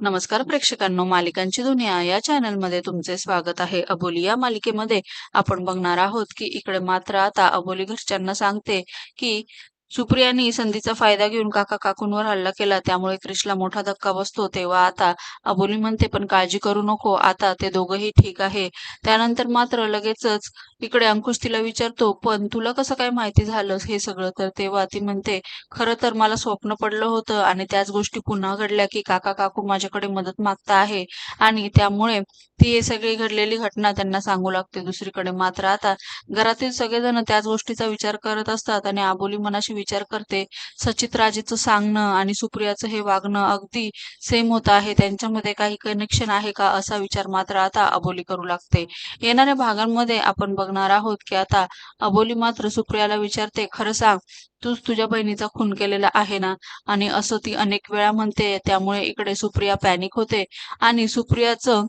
नमस्कार प्रेक्षकांनो मालिकांची दुनिया या चॅनलमध्ये तुमचे स्वागत आहे. अबोली या मालिकेमध्ये आपण बघणार आहोत की इकडे मात्र आता अबोली घरच्यांना सांगते की सुप्रियानी संधीचा फायदा घेऊन काका काकूंवर हल्ला केला. त्यामुळे क्रिशला मोठा धक्का बसतो. तेव्हा आता अबोली म्हणते पण काळजी करू नको. आता ते दोघंही ठीक आहे. त्यानंतर मात्र लगेचच इकडे अंकुश तिला विचारतो पण तुला कसं काय माहिती झालं हे सगळं? तर तेव्हा ती म्हणते खरं तर मला स्वप्न पडलं होतं आणि त्याच गोष्टी पुन्हा घडल्या की काका काकू माझ्याकडे मदत मागता आहे आणि त्यामुळे ती हे सगळी घडलेली घटना त्यांना सांगू लागते दुसरीकडे. मात्र आता घरातील सगळेजण त्याच गोष्टीचा विचार करत असतात आणि आबोली मनाशी विचार करते. सचित राजेचं सांगणं आणि सुप्रियाचं हे वागणं अगदी सेम होत आहे. त्यांच्यामध्ये काही कनेक्शन आहे का असा विचार मात्र आता अबोली करू लागते. येणाऱ्या भागांमध्ये आपण बघणार आहोत की आता अबोली मात्र सुप्रियाला विचारते खरं सांग तूच तुझ्या बहिणीचा खून केलेला आहे ना? आणि असं ती अनेक वेळा म्हणते. त्यामुळे इकडे सुप्रिया पॅनिक होते आणि सुप्रियाचं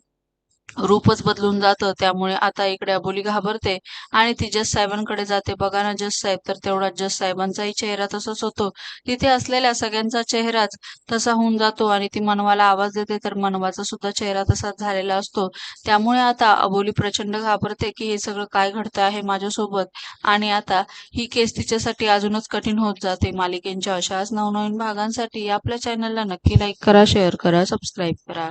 रूपच बदलून जातं. त्यामुळे आता इकडे अबोली घाबरते आणि ती जस साहेबांकडे जाते. बघा ना जस साहेब तर तेवढा जस साहेबांचाही चेहरा तसाच होतो. तिथे असलेल्या सगळ्यांचा चेहराच तसा होऊन जातो आणि ती मनवाला आवाज देते तर मनवाचा सुद्धा चेहरा तसाच झालेला असतो. त्यामुळे आता अबोली प्रचंड घाबरते की हे सगळं काय घडतं आहे माझ्यासोबत? आणि आता ही केस तिच्यासाठी अजूनच कठीण होत जाते. मालिकेंच्या अशाच नवनवीन भागांसाठी आपल्या चॅनलला नक्की लाईक करा शेअर करा सबस्क्राईब करा.